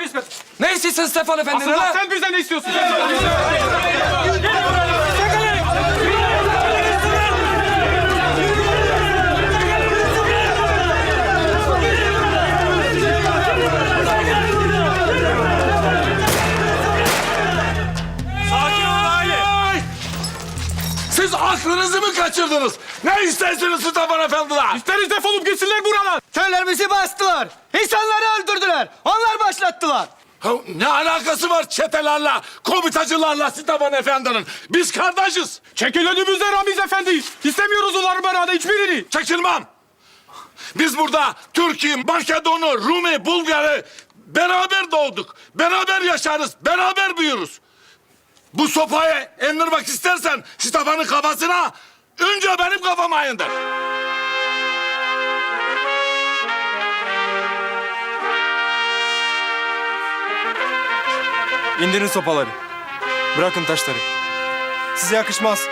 yaptın Stefan Efendi? Asıl lan? sen bize ne istiyorsun? Sakin ol aile. Siz aklınızı mı kaçırdınız? Ne istersiniz Stefan Efendiler? İsteriz defolup gitsinler buradan. Köylerimizi bastılar. İnsanları öldürdüler. Onlar başlattılar. Ha, ne alakası var çetelerle, komitacılarla Stefan Efendi'nin? Biz kardeşiz. Çekil önümüzden Ramiz Efendi. İstemiyoruz onların beraber hiçbirini. Çekilmem. Biz burada Türkiye, Makedon'u, Rumi, Bulgar'ı beraber doğduk. Beraber yaşarız, beraber büyürüz. Bu sopayı indirmek istersen Stefan'ın kafasına önce benim kafama indir. İndirin sopaları. Bırakın taşları. Size yakışmaz.